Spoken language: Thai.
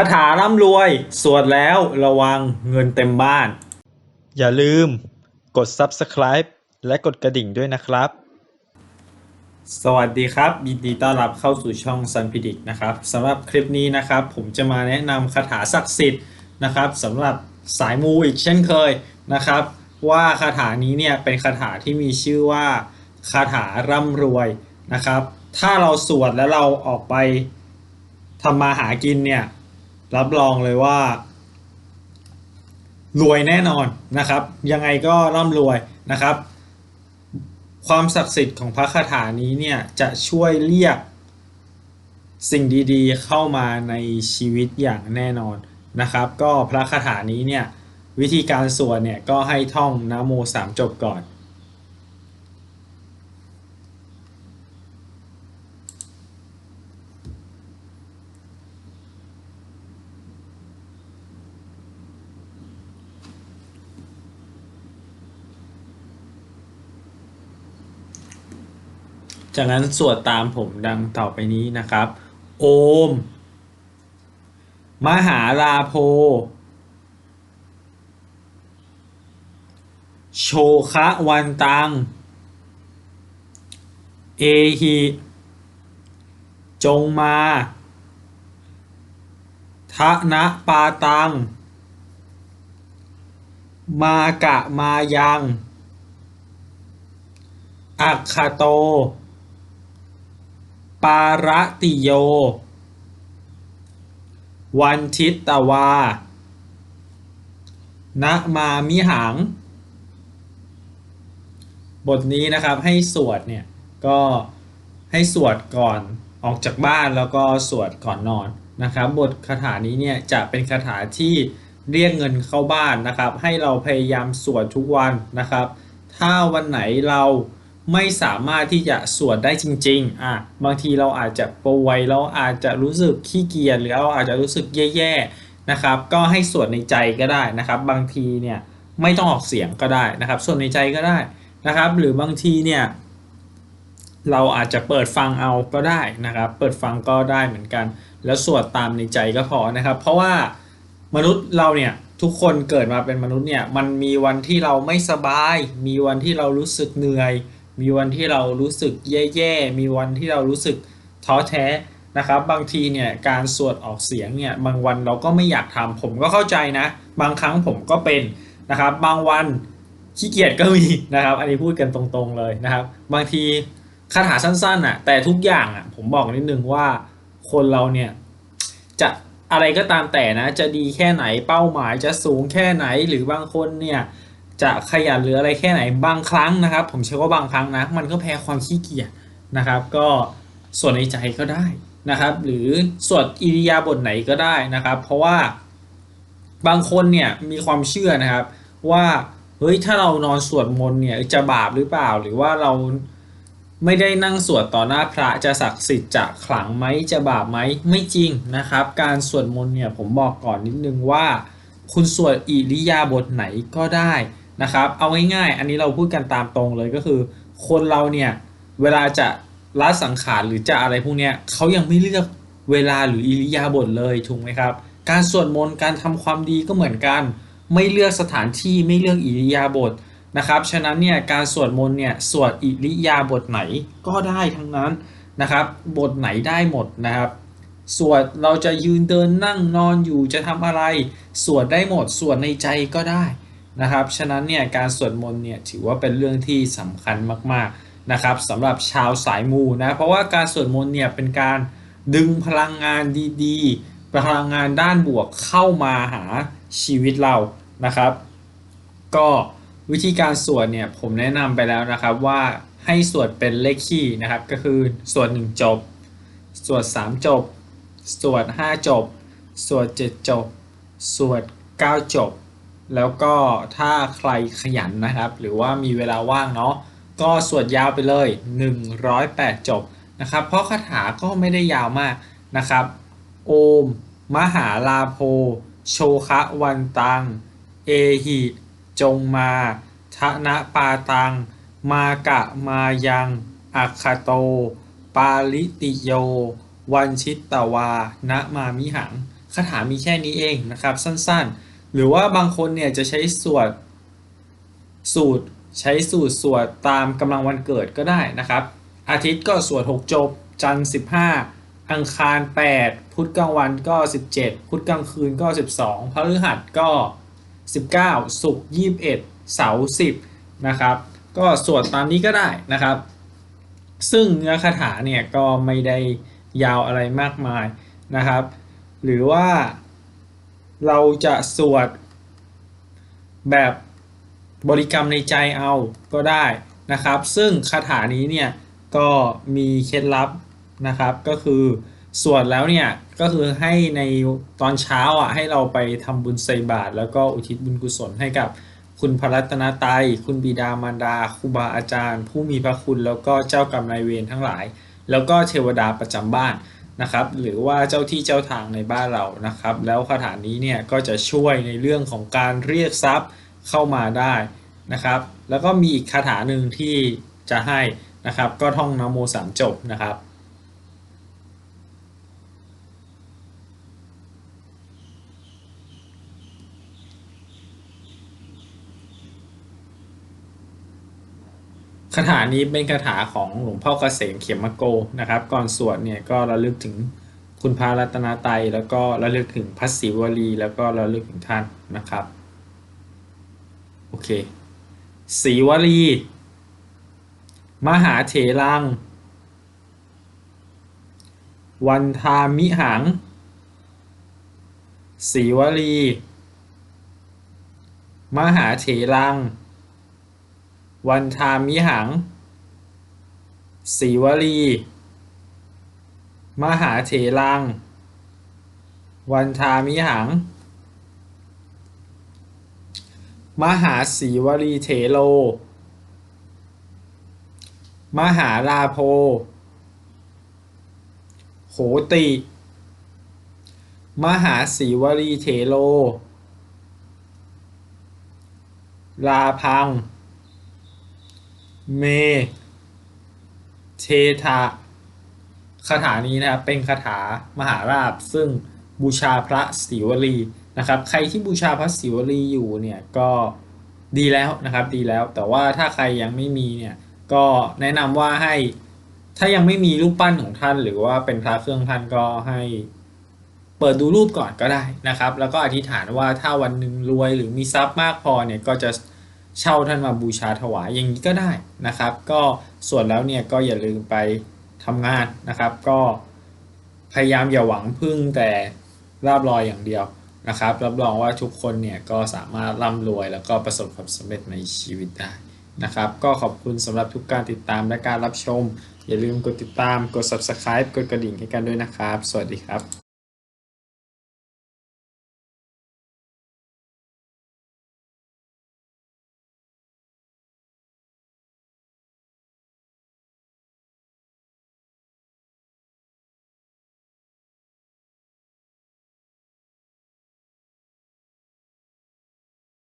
าถาร่ำรวย สวดแล้วระวังเงินเต็มบ้าน อย่าลืมกด Subscribe และกดกระดิ่งด้วยนะครับ สวัสดีครับ ยินดีต้อนรับเข้าสู่ช่อง Sun p r e d i c t นะครับสำหรับคลิปนี้นะครับ ผมจะมาแนะนำคาถาศักดิ์สิทธิ์นะครับสำหรับสายมูอีกเช่นเคยนะครับ ว่าคาถานี้เนี่ยเป็นคาถาที่มีชื่อว่าคาถาร่ำรวยนะครับ ถ้าเราสวดแล้วเราออกไปทำมาหากินเนี่ย รับรองเลยว่า รวยแน่นอนนะครับ ยังไงก็ร่ำรวยนะครับ ความศักดิ์สิทธิ์ของพระคาถานี้เนี่ยจะช่วยเรียกสิ่งดีๆ เข้ามาในชีวิตอย่างแน่นอนนะครับ ก็พระคาถานี้เนี่ยวิธีการสวดเนี่ยก็ให้ท่องนะโมสามจบก่อน จากนั้นสวดตามผมดังต่อไปนี้นะครับ โอม มหาลาโพ โชคะวันตัง เอหิ จงมาทะนะปาตัง มากะมายัง อัคคาโต ปารติโย วันทิตตวานะมามิหัง บทนี้นะครับให้สวดเนี่ยก็ให้สวดก่อนออกจากบ้านแล้วก็สวดก่อนนอนนะครับบทคาถานี้เนี่ยจะเป็นคาถาที่เรียกเงินเข้าบ้านนะครับ ให้เราพยายามสวดทุกวันนะครับ ถ้าวันไหนเรา ไม่สามารถที่จะสวดได้จริงๆอะบางทีเราอาจจะป่วยเราอาจจะรู้สึกขี้เกียจหรือเราอาจจะรู้สึกแย่ๆนะครับก็ให้สวดในใจก็ได้นะครับ บางทีเนี่ยไม่ต้องออกเสียงก็ได้นะครับสวดในใจก็ได้นะครับ หรือบางทีเนี่ยเราอาจจะเปิดฟังเอาก็ได้นะครับ เปิดฟังก็ได้เหมือนกัน แล้วสวดตามในใจก็พอนะครับ เพราะว่ามนุษย์เราเนี่ยทุกคนเกิดมาเป็นมนุษย์เนี่ยมันมีวันที่เราไม่สบาย มีวันที่เรารู้สึกเหนื่อย มีวันที่เรารู้สึกแย่ๆ มีวันที่เรารู้สึกท้อแท้นะครับ บางทีเนี่ยการสวดออกเสียงเนี่ยบางวันเราก็ไม่อยากทำผมก็เข้าใจนะ บางครั้งผมก็เป็นนะครับ บางวันขี้เกียจก็มีนะครับ อันนี้พูดกันตรงๆเลยนะครับ บางทีคาถาสั้นๆอะแต่ทุกอย่างอะผมบอกนิดนึงว่าคนเราเนี่ยจะอะไรก็ตามแต่นะ จะดีแค่ไหนเป้าหมายจะสูงแค่ไหนหรือบางคนเนี่ย จะขยันหรืออะไรแค่ไหนบางครั้งนะครับ ผมเชื่อว่าบางครั้งนะ มันก็แพ้ความขี้เกียจนะครับ ก็ส่วนในใจก็ได้นะครับ หรือสวดอิริยาบถไหนก็ได้นะครับ เพราะว่าบางคนเนี่ยมีความเชื่อนะครับ ว่าเฮ้ยถ้าเรานอนสวดมนต์เนี่ยจะบาปหรือเปล่า หรือว่าเราไม่ได้นั่งสวดต่อหน้าพระจะศักดิ์สิทธิ์จะขลังไหมจะบาปไหมไม่จริงนะครับ การสวดมนต์เนี่ยผมบอกก่อนนิดนึงว่า คุณสวดอิริยาบถไหนก็ได้ นะครับ เอาง่ายๆ อันนี้เราพูดกันตามตรงเลยก็คือ คนเราเนี่ยเวลาจะละสังขารหรือจะอะไรพวกเนี้ยเขายังไม่เลือกเวลาหรืออิริยาบถเลยถูกไหมครับ การสวดมนต์การทำความดีก็เหมือนกัน ไม่เลือกสถานที่ไม่เลือกอิริยาบถนะครับ ฉะนั้นเนี่ยการสวดมนต์เนี่ยสวดอิริยาบถไหนก็ได้ทั้งนั้นนะครับ บทไหนได้หมดนะครับ สวดเราจะยืนเดินนั่งนอนอยู่จะทำอะไร สวดได้หมด สวดในใจก็ได้ นะครับ ฉะนั้นเนี่ยการสวดมนต์เนี่ยถือว่าเป็นเรื่องที่สำคัญมากๆนะครับสำหรับชาวสายมูนะเพราะว่าการสวดมนต์เนี่ยเป็นการดึงพลังงานดีๆ พลังงานด้านบวกเข้ามาหาชีวิตเรานะครับ ก็วิธีการสวดเนี่ยผมแนะนำไปแล้วนะครับว่าให้สวดเป็นเลขคี่นะครับ ก็คือสวด1จบ สวด3จบ สวด5จบ สวด7จบ สวด9จบ แล้วก็ถ้าใครขยันนะครับ หรือว่ามีเวลาว่างเนาะก็สวดยาวไปเลย 108 จบนะครับ เพราะคาถาก็ไม่ได้ยาวมากนะครับ โอม มหาลาโพ โชคะวันตัง เอหิ จงมาทะนะปาตัง มากะมายังอัคคาโต ปาลิติโย วันชิตตวานะมามิหังคาถามีแค่นี้เองนะครับ สั้นๆ หรือว่าบางคนเนี่ยจะใช้สวดสูตรใช้สูตรสวดตามกำลังวันเกิดก็ได้นะครับ อาทิตย์ก็สวด 6 จบ จันทร์15 อังคาร 8 พุธกลางวันก็ 17 พุธกลางคืนก็ 12พฤหัสก็ 19 ศุกร์21 เสาร์10 นะครับ ก็สวดตามนี้ก็ได้นะครับ ซึ่งเนื้อคาถาเนี่ยก็ไม่ได้ยาวอะไรมากมายนะครับ หรือว่า เราจะสวดแบบบริกรรมในใจเอาก็ได้นะครับ ซึ่งคาถานี้เนี่ยก็มีเคล็ดลับนะครับ ก็คือสวดแล้วเนี่ยก็คือให้ในตอนเช้าอะให้เราไปทำบุญใส่บาตรแล้วก็อุทิศบุญกุศลให้กับคุณพระรัตนตรัยคุณบิดามารดาครูบาอาจารย์ ผู้มีพระคุณแล้วก็เจ้ากรรมนายเวรทั้งหลาย แล้วก็เทวดาประจำบ้าน นะครับ หรือว่าเจ้าที่เจ้าทางในบ้านเรานะครับ แล้วคาถานี้เนี่ยก็จะช่วยในเรื่องของการเรียกทรัพย์เข้ามาได้นะครับ แล้วก็มีอีกคาถาหนึ่งที่จะให้นะครับ ก็ท่องนโมสามจบนะครับ คาถานี้เป็นคาถาของหลวงพ่อเกษมเขียมโกนะครับ ก่อนสวดเนี่ยก็ระลึกถึงคุณพระรัตนตรัยแล้วก็ระลึกถึงพระศิวลี แล้วก็ระลึกถึงท่านนะครับโอเคศิวลี มหาเถรัง วันทามิหังศิวลี มหาเถรัง วันทามิหังสีวลี มหาเถรัง วันทามิหัง มหาสีวลีเถโล มหาลาโพโหติ มหาสีวลีเถโล ลาพัง เมเททะคาถานี้นะครับเป็นคาถามหาราบซึ่งบูชาพระศิวลีนะครับ ใครที่บูชาพระศิวลีอยู่เนี่ยก็ดีแล้วนะครับดีแล้ว แต่ว่าถ้าใครยังไม่มีเนี่ยก็แนะนำว่าให้ถ้ายังไม่มีรูปปั้นของท่าน หรือว่าเป็นพระเครื่องท่านก็ให้เปิดดูรูปก่อนก็ได้นะครับ แล้วก็อธิษฐานว่าถ้าวันหนึ่งรวยหรือมีทรัพย์มากพอเนี่ยก็จะ เช่าท่านมาบูชาถวายอย่างนี้ก็ได้นะครับ ก็ส่วนแล้วเนี่ยก็อย่าลืมไปทำงานนะครับ ก็พยายามอย่าหวังพึ่งแต่ราบลอยอย่างเดียวนะครับ รับรองว่าทุกคนเนี่ยก็สามารถร่ำรวยแล้วก็ประสบความสำเร็จในชีวิตได้นะครับ ก็ขอบคุณสำหรับทุกการติดตามและการรับชม อย่าลืมกดติดตามกด subscribe กดกระดิ่งให้กันด้วยนะครับ สวัสดีครับ